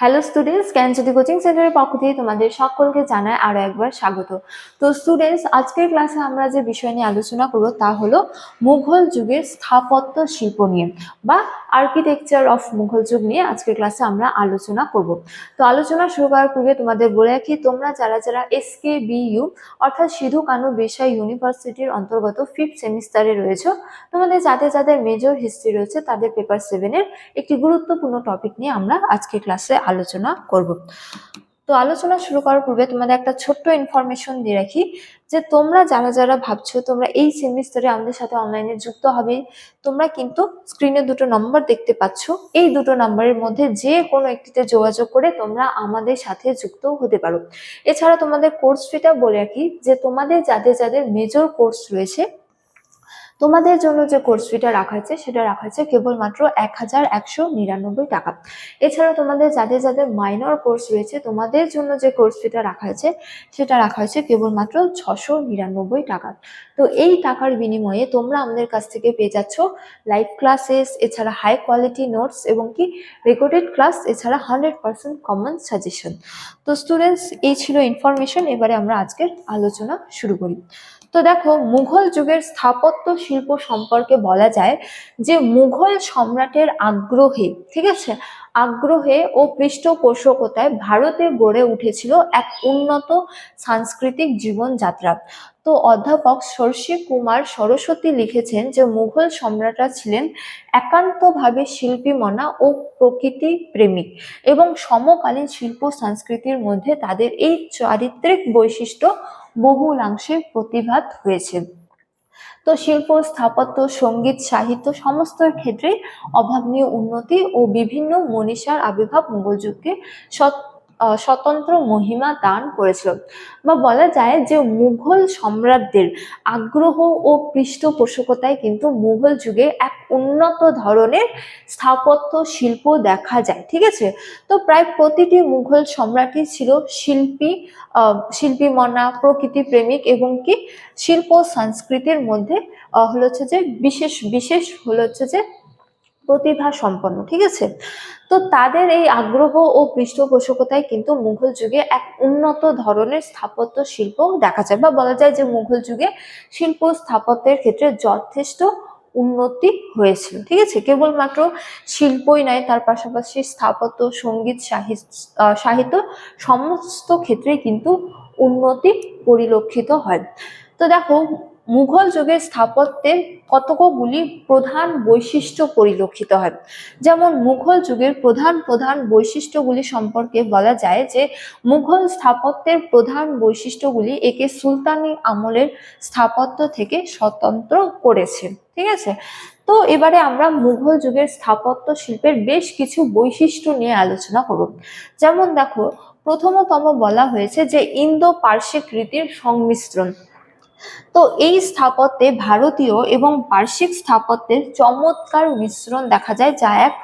Hello students জ্ঞানজ্যোতি coaching সেন্টারের পক্ষ থেকে তোমাদের সকলকে জানায় আরও একবার স্বাগত। তো স্টুডেন্টস আজকের ক্লাসে আমরা যে বিষয় নিয়ে আলোচনা করব তা হলো মুঘল যুগের স্থাপত্য শিল্প নিয়ে বা আর্কিটেকচার অফ মুঘল যুগ নিয়ে আজকের ক্লাসে আমরা আলোচনা করব। তো আলোচনা শুরু করার পূর্বে তোমাদের বলে রাখি, তোমরা যারা যারা এস কে বিইউ অর্থাৎ সিধু কানু বেশাই ইউনিভার্সিটির অন্তর্গত ফিফথ সেমিস্টারে রয়েছে, তোমাদের যাদের যাদের মেজর হিস্ট্রি রয়েছে তাদের পেপার সেভেনের একটি গুরুত্বপূর্ণ টপিক নিয়ে আমরা আজকের ক্লাসে আলোচনা করব। তো আলোচনা শুরু করার পূর্বে তোমাদের একটা ছোট্ট ইনফরমেশন দিয়ে রাখি যে তোমরা যারা যারা ভাবছ তোমরা এই সেমিস্টারে আমাদের সাথে অনলাইনে যুক্ত হবে, তোমরা কিন্তু স্ক্রিনে দুটো নম্বর দেখতে পাচ্ছ। এই দুটো নম্বরের মধ্যে যে কোনো একটিতে যোগাযোগ করে তোমরা আমাদের সাথে যুক্ত হতে পারো। এছাড়া তোমাদের কোর্স ফিটা বলে রাখি যে তোমাদের যাদের যাদের মেজর কোর্স রয়েছে তোমাদের জন্য যে কোর্স ফিটা রাখা আছে সেটা রাখা আছে কেবলমাত্র এক হাজার একশো নিরানব্বই টাকা। এছাড়া তোমাদের যাদের যাদের মাইনর কোর্স রয়েছে, তোমাদের জন্য যে কোর্স ফিটা রাখা আছে সেটা রাখা হয়েছে কেবলমাত্র ছশো নিরানব্বই টাকা। তো এই টাকার বিনিময়ে তোমরা আমাদের কাছ থেকে পেয়ে যাচ্ছ লাইভ ক্লাসেস এছাড়া হাই কোয়ালিটি নোটস এবং কি রেকর্ডেড ক্লাস এছাড়া হান্ড্রেড পার্সেন্ট কমন সাজেশন তো স্টুডেন্টস এই ছিল ইনফরমেশন এবারে আমরা আজকের আলোচনা শুরু করি। তো দেখো, মুঘল যুগের স্থাপত্য শিল্প সম্পর্কে বলা যায় যে মুঘল সম্রাটের আগ্রহে, ঠিক আছে? আগ্রহে ও পৃষ্ঠপোষকতায় ভারতে গড়ে উঠেছিল এক উন্নত সাংস্কৃতিক জীবনযাত্রা। তো অধ্যাপক সর্ষি কুমার সরস্বতী লিখেছেন যে মুঘল সম্রাটরা ছিলেন একান্তভাবে শিল্পী মনা ও প্রকৃতি প্রেমিক এবং সমকালীন শিল্প সংস্কৃতির মধ্যে তাদের এই চারিত্রিক বৈশিষ্ট্য বহুলাংশে প্রতিভাত হয়েছে। শিল্প, স্থাপত্য, সংগীত, সাহিত্য সমস্ত ক্ষেত্রে অভাবনীয় উন্নতি ও বিভিন্ন মনীষার আবির্ভাব মুঘল যুগকে আহ স্বতন্ত্র মহিমা দান করেছিল। বা বলা যায় যে মুঘল সম্রাটদের আগ্রহ ও পৃষ্ঠপোষকতায় কিন্তু মুঘল যুগে এক উন্নত ধরনের স্থাপত্য শিল্প দেখা যায়, ঠিক আছে? তো প্রায় প্রতিটি মুঘল সম্রাটই ছিল শিল্পী শিল্পী মনা প্রকৃতি প্রেমিক এবং কি? শিল্প সংস্কৃতির মধ্যে হলো হচ্ছে যে বিশেষ বিশেষ হলো হচ্ছে যে প্রতিভা সম্পন্ন, ঠিক আছে? তো তাদের এই আগ্রহ ও পৃষ্ঠপোষকতায় কিন্তু মুঘল যুগে এক উন্নত ধরনের স্থাপত্য শিল্প দেখা যায় বা বলা যায় যে মুঘল যুগে শিল্প স্থাপত্যের ক্ষেত্রে যথেষ্ট উন্নতি হয়েছিল, ঠিক আছে? কেবলমাত্র শিল্পই নয়, তার পাশাপাশি স্থাপত্য, সংগীত, সাহিত্য সমস্ত ক্ষেত্রেই কিন্তু উন্নতি পরিলক্ষিত হয়। তো দেখো মুঘল যুগের স্থাপত্যের কতকগুলি প্রধান বৈশিষ্ট্য পরিলক্ষিত হয়। যেমন মুঘল যুগের প্রধান প্রধান বৈশিষ্ট্যগুলি সম্পর্কে বলা যায় যে, মুঘল স্থাপত্যের প্রধান বৈশিষ্ট্যগুলি একে সুলতানি আমলের স্থাপত্য থেকে স্বতন্ত্র করেছে, ঠিক আছে? তো এবারে আমরা মুঘল যুগের স্থাপত্য শিল্পের বেশ কিছু বৈশিষ্ট্য নিয়ে আলোচনা করব। যেমন দেখো, প্রথমতম বলা হয়েছে যে ইন্দো পার্শ্বিক রীতির সংমিশ্রণ। তো এই স্থাপত্যে ভারতীয় এবং পার্শ্বিক স্থাপত্যের চমৎকার মিশ্রণ দেখা যায়, যা এক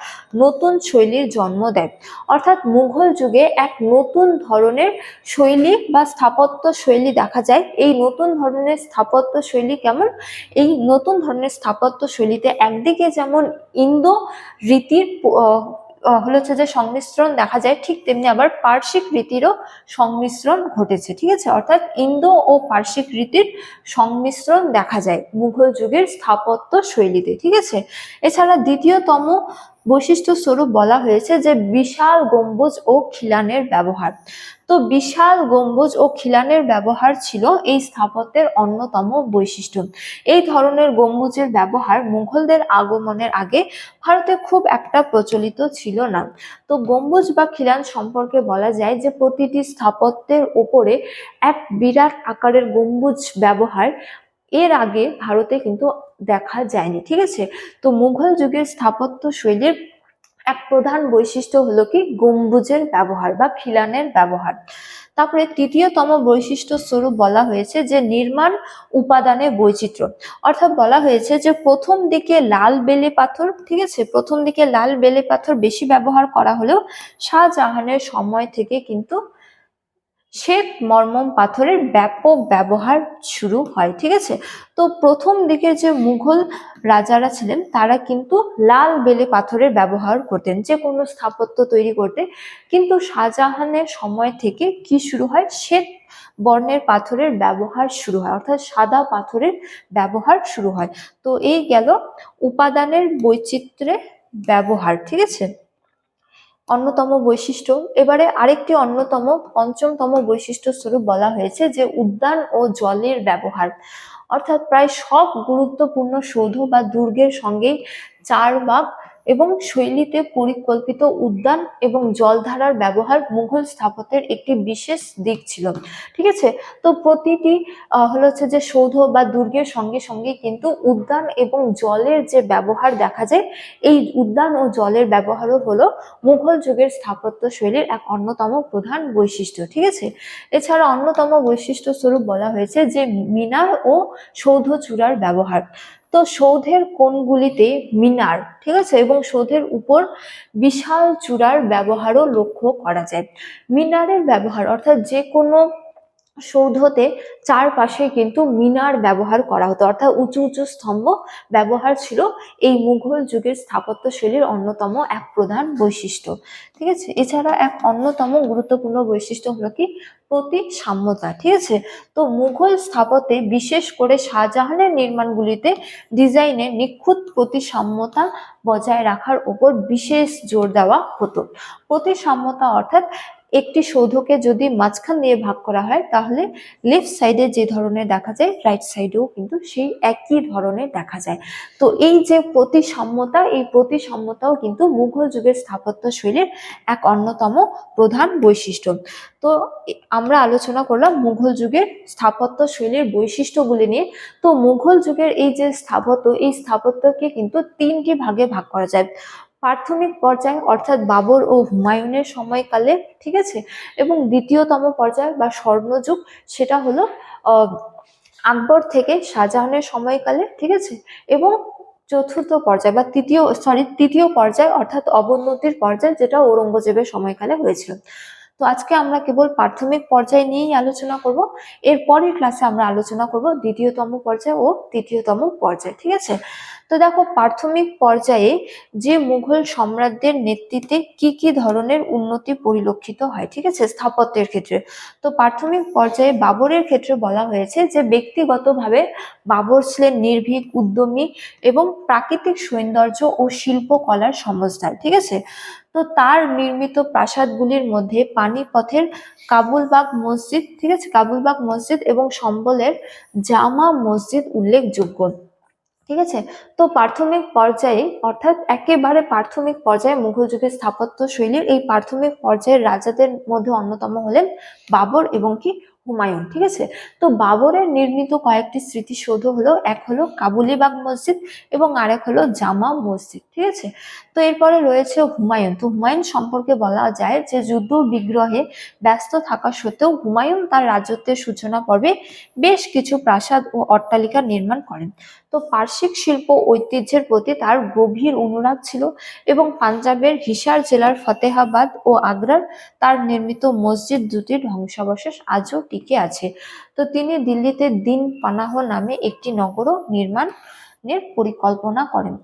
নতুন শৈলীর জন্ম দেয়। অর্থাৎ মুঘল যুগে এক নতুন ধরনের শৈলী বা স্থাপত্য শৈলী দেখা যায়। এই নতুন ধরনের স্থাপত্য শৈলী কেমন? এই নতুন ধরনের স্থাপত্য শৈলীতে একদিকে যেমন ইন্দো রীতির হচ্ছে যে সংমিশ্রণ দেখা যায়, ঠিক তেমনি আবার পার্শ্বিক রীতিরও সংমিশ্রণ ঘটেছে, ঠিক আছে? অর্থাৎ ইন্দো ও পার্শ্বিক রীতির সংমিশ্রণ দেখা যায় মুঘল যুগের স্থাপত্য শৈলীতে, ঠিক আছে? এছাড়া দ্বিতীয়তম বৈশিষ্ট্য স্বরূপ বলা হয়েছে যে বিশাল গম্বুজ ও খিলানের ব্যবহার। তো বিশাল গম্বুজ ও খিলানের ব্যবহার ছিল এই স্থাপত্যের অন্যতম বৈশিষ্ট্য। এই ধরনের গম্বুজের ব্যবহার মুঘলদের আগমনের আগে ভারতে খুব একটা প্রচলিত ছিল না। তো গম্বুজ বা খিলান সম্পর্কে বলা যায় যে প্রতিটি স্থাপত্যের ওপরে এক বিরাট আকারের গম্বুজ ব্যবহার এর আগে ভারতে কিন্তু দেখা যায়নি, ঠিক আছে? তো মুঘল যুগের স্থাপত্য শৈলীর এক প্রধান বৈশিষ্ট্য হলো কি? গম্বুজের ব্যবহার বা খিলানের ব্যবহার। তারপরে তৃতীয়তম বৈশিষ্ট্য স্বরূপ বলা হয়েছে যে নির্মাণ উপাদানের বৈচিত্র্য। অর্থাৎ বলা হয়েছে যে প্রথম দিকে লাল বেলে পাথর, ঠিক আছে? প্রথম দিকে লাল বেলে পাথর বেশি ব্যবহার করা হলেও শাহজাহানের সময় থেকে কিন্তু শ্বেত মর্মম পাথরের ব্যাপক ব্যবহার শুরু হয়, ঠিক আছে? তো প্রথম দিকে যে মুঘল রাজারা ছিলেন, তারা কিন্তু লাল বেলে পাথরের ব্যবহার করতেন, যে কোনো স্থাপত্য তৈরি করতে। কিন্তু শাহজাহানের সময় থেকে কি শুরু হয়? শ্বেত বর্ণের পাথরের ব্যবহার শুরু হয়, অর্থাৎ সাদা পাথরের ব্যবহার শুরু হয়। তো এই গেল উপাদানের বৈচিত্র্যে ব্যবহার, ঠিক আছে? অন্যতম বৈশিষ্ট্য। এবারে আরেকটি অন্যতম, পঞ্চমতম বৈশিষ্ট্য স্বরূপ বলা হয়েছে যে উদ্যান ও জলের ব্যবহার। অর্থাৎ প্রায় সব গুরুত্বপূর্ণ সৌধ বা দুর্গের সঙ্গেই চার বাগ এবং শৈলীতে পরিকল্পিত উদ্যান এবং জলধারার ব্যবহার মুঘল স্থাপত্যের একটি বিশেষ দিক ছিল। ঠিক আছে? তো প্রতিটি হলো হচ্ছে যে সৌধ বা দুর্গের সঙ্গে সঙ্গে কিন্তু উদ্যান এবং জলের যে ব্যবহার দেখা যায়, এই উদ্যান ও জলের ব্যবহারও হলো মুঘল যুগের স্থাপত্য শৈলীর এক অন্যতম প্রধান বৈশিষ্ট্য। ঠিক আছে? এছাড়া অন্যতম বৈশিষ্ট্য স্বরূপ বলা হয়েছে যে মিনার ও সৌধ চূড়ার ব্যবহার। তো সৌধের কোণগুলিতে মিনার, ঠিক আছে? এবং সৌধের উপর বিশাল চূড়ার ব্যবহারও লক্ষ্য করা যায়। মিনারের ব্যবহার, অর্থাৎ যে কোনো সৌধতে চারপাশে কিন্তু মিনার ব্যবহার করা হতো। অর্থাৎ উঁচু উঁচু স্তম্ভ ব্যবহার ছিল এই মুঘল যুগের স্থাপত্য শৈলীর অন্যতম এক প্রধান বৈশিষ্ট্য। ঠিক আছে? এছাড়া এক অন্যতম গুরুত্বপূর্ণ বৈশিষ্ট্য হলো কি? প্রতি সাম্যতা ঠিক আছে? তো মুঘল স্থাপত্যে বিশেষ করে শাহজাহানের নির্মাণগুলিতে ডিজাইনে নিখুঁত প্রতিসাম্যতা বজায় রাখার ওপর বিশেষ জোর দেওয়া হতো। প্রতিসাম্যতা অর্থাৎ একটি সৌধকে যদি মাঝখান দিয়ে ভাগ করা হয়, তাহলে লেফট সাইডে যে ধরনের দেখা যায় রাইট সাইডেও কিন্তু সেই একই ধরনের দেখা যায়। তো এই যে প্রতিসাম্যতা, এই প্রতিসাম্যতাও কিন্তু মুঘল যুগের স্থাপত্য শৈলীর এক অন্যতম প্রধান বৈশিষ্ট্য। তো আমরা আলোচনা করলাম মুঘল যুগের স্থাপত্য শৈলীর বৈশিষ্ট্যগুলি নিয়ে। তো মুঘল যুগের এই যে স্থাপত্য, এই স্থাপত্যকে কিন্তু তিনটি ভাগে ভাগ করা যায়। প্রাথমিক পর্যায় অর্থাৎ বাবর ও হুমায়ুনের সময়কালে, ঠিক আছে? এবং দ্বিতীয়তম পর্যায় বা স্বর্ণযুগ, সেটা হলো আকবর থেকে শাহজাহানের সময়কালে, ঠিক আছে? এবং চতুর্থ পর্যায় বা তৃতীয় সরি তৃতীয় পর্যায় অর্থাৎ অবনতির পর্যায়, যেটা ঔরঙ্গজেবের সময়কালে হয়েছিল। তো আজকে আমরা কেবল প্রাথমিক পর্যায় নিয়েই আলোচনা করব। এর পরের ক্লাসে আমরা আলোচনা করব দ্বিতীয়তম পর্যায় ও তৃতীয়তম পর্যায়, ঠিক আছে? তো দেখো, প্রাথমিক পর্যায়ে যে মুঘল সম্রাটদের নেতৃত্বে কি কি ধরনের উন্নতি পরিলক্ষিত হয়, ঠিক আছে, স্থাপত্যের ক্ষেত্রে। তো প্রাথমিক পর্যায়ে বাবরের ক্ষেত্রে বলা হয়েছে যে, ব্যক্তিগতভাবে বাবর ছিলেন নির্ভীক, উদ্যমী এবং প্রাকৃতিক সৌন্দর্য ও শিল্পকলার সমজদার ঠিক আছে? তো তার নির্মিত প্রাসাদগুলির মধ্যে পানিপথের কাবুলবাগ মসজিদ, ঠিক আছে? কাবুলবাগ মসজিদ এবং সম্বলের জামা মসজিদ উল্লেখযোগ্য, ঠিক আছে? তো প্রাথমিক পর্যায়ে, অর্থাৎ একেবারে প্রাথমিক পর্যায়ে মুঘল যুগের স্থাপত্য শৈলীর এই প্রাথমিক পর্যায়ের রাজাদের মধ্যে অন্যতম হলেন বাবর এবং কি? হুমায়ুন, ঠিক আছে? তো বাবরের নির্মিত কয়েকটি স্মৃতিসৌধ হলো, এক হলো কাবুলিবাগ মসজিদ এবং আরেক হলো জামা মসজিদ। ঠিক আছে তো এরপরে রয়েছে হুমায়ুন। তো হুমায়ুন সম্পর্কে বলা যায় যে, যুদ্ধ বিগ্রহে ব্যস্ত থাকা সত্ত্বেও হুমায়ুন তার রাজত্বের সূচনা পর্বে বেশ কিছু প্রাসাদ ও অট্টালিকা নির্মাণ করেন। তো পার্শ্বিক শিল্প ঐতিহ্যের প্রতি তার গভীর অনুরাগ ছিল এবং পাঞ্জাবের হিসার জেলার ফতেহাবাদ ও আগ্রার তার নির্মিত মসজিদ দুটির ধ্বংসাবশেষ আজও টিকে আছে। তো তিনি দিল্লিতে দিন পানাহ নামে একটি নগরও নির্মাণের পরিকল্পনা করেন।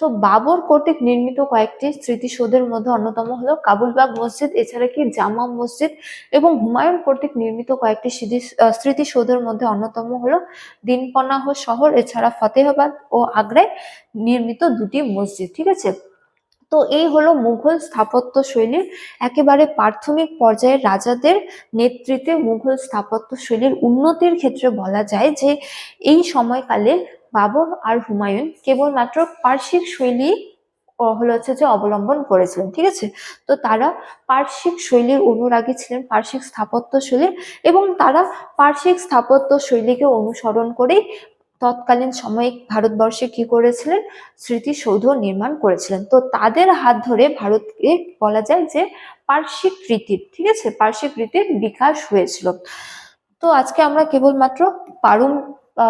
তো বাবর কর্তৃক নির্মিত কয়েকটি স্মৃতিসৌধের মধ্যে অন্যতম হলো কাবুলবাগ মসজিদ, এছাড়া কি জামা মসজিদ এবং হুমায়ুন কর্তৃক নির্মিত কয়েকটি স্মৃতি- স্মৃতিসৌধের মধ্যে অন্যতম হলো দিনপনাহ শহর, এছাড়া ফতেহাবাদ ও আগ্রায় নির্মিত দুটি মসজিদ, ঠিক আছে? তো এই হলো মুঘল স্থাপত্য শৈলীর একেবারে প্রাথমিক পর্যায়ের রাজাদের নেতৃত্বে মুঘল স্থাপত্য শৈলীর উন্নতির ক্ষেত্রে বলা যায় যে এই সময়কালে বাবর আর হুমায়ুন কেবলমাত্র পার্শ্বিক শৈলী হলো হচ্ছে যে অবলম্বন করেছিলেন, ঠিক আছে? তো তারা পার্শ্বিক শৈলীর অনুরাগী ছিলেন, পার্শ্বিক স্থাপত্য শৈলীর এবং তারা পার্শ্বিক স্থাপত্য শৈলীকে অনুসরণ করেই তৎকালীন সময়ে ভারতবর্ষে কি করেছিলেন? স্মৃতিসৌধ নির্মাণ করেছিলেন। তো তাদের হাত ধরে ভারতকে বলা যায় যে পার্শ্বিক রীতির ঠিক আছে? পার্শ্বিক রীতির বিকাশ হয়েছিল। তো আজকে আমরা কেবলমাত্র পারুম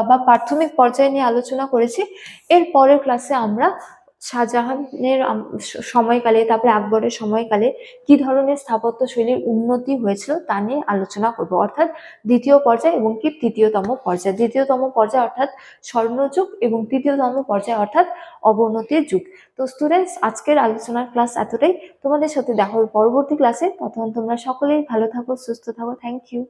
বা প্রাথমিক পর্যায়ে নিয়ে আলোচনা করেছি। এর পরের ক্লাসে আমরা শাহজাহানের সময়কালে, তারপরে আকবরের সময়কালে কি ধরনের স্থাপত্য শৈলীর উন্নতি হয়েছিল তা নিয়ে আলোচনা করব। অর্থাৎ দ্বিতীয় পর্যায় এবং কি তৃতীয়তম পর্যায়। দ্বিতীয়তম পর্যায় অর্থাৎ স্বর্ণযুগ এবং তৃতীয়তম পর্যায় অর্থাৎ অবনতির যুগ। তো স্টুডেন্টস আজকের আলোচনার ক্লাস এতটাই। তোমাদের সাথে দেখা হবে পরবর্তী ক্লাসে তখন তোমরা সকলেই ভালো থাকো, সুস্থ থাকো। Thank you